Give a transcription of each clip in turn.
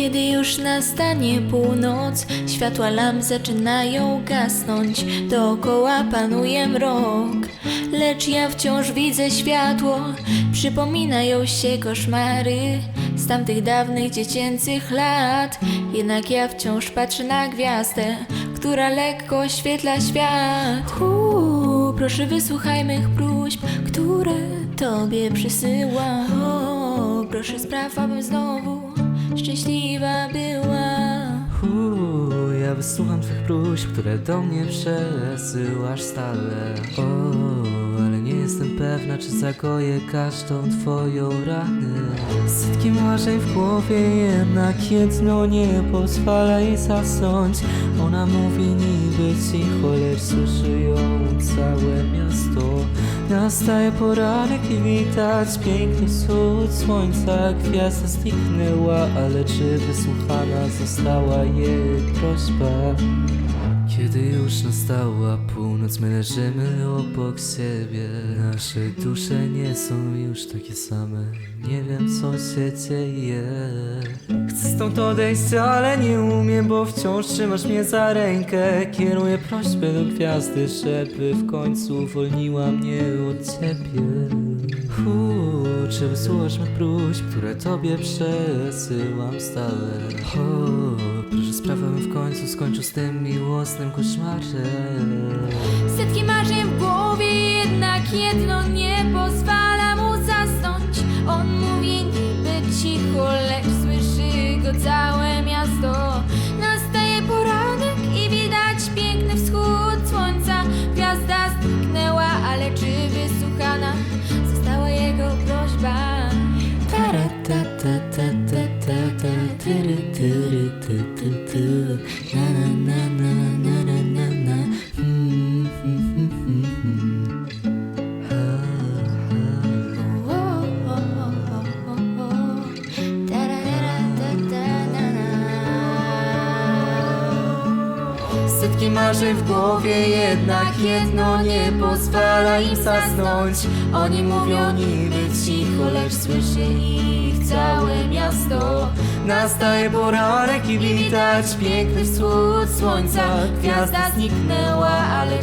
Kiedy już nastanie północ, światła lamp zaczynają gasnąć, dookoła panuje mrok. Lecz ja wciąż widzę światło, przypominają się koszmary z tamtych dawnych dziecięcych lat. Jednak ja wciąż patrzę na gwiazdę, która lekko oświetla świat. Uuu, proszę wysłuchaj mych próśb, które Tobie przysyłam. O, proszę spraw, abym znowu szczęśliwa była. Uuu, ja wysłucham twych próśb, które do mnie przesyłasz stale. O, ale nie jestem pewna, czy zagoję każdą twoją ranę. Setki marzeń w głowie, jednak jedno nie pozwala jej zasnąć. Ona mówi niby cicho, lecz słyszy ją całe miasto Nastaje poranek i widać piękny wschód słońca Gwiazda zniknęła, ale czy wysłuchana została jej prośba? Kiedy już nastała północ, my leżymy obok siebie. Nasze dusze nie są już takie same. Nie wiem co się dzieje. Chcę stąd odejść, ale nie umiem, bo wciąż trzymasz mnie za rękę. Kieruję prośbę do gwiazdy, żeby w końcu uwolniła mnie od ciebie. Uuu, czy wysłuchasz mych próśb, które tobie przesyłam stale? O, Proszę sprawa, bym w końcu skończył z tym miłosnym koszmarem Setki marzeń w głowie, jednak jedno nie pozwala mu zasnąć. On mówi niby cicho, lecz słyszy go całe miasto. Nastaje poranek i widać piękny wschód słońca. Gwiazda zniknęła, ale czy wysłuchana została jego prośba? Setki marzeń w głowie, jednak jedno nie pozwala im zasnąć. Oni mówią niby cicho, lecz słyszy ich całe miasto. Nastaje poranek i widać piękny wschód słońca. Gwiazda zniknęła, ale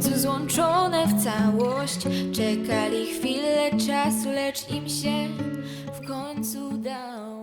końcu złączone w całość, czekali chwilę czasu, lecz im się w końcu udało.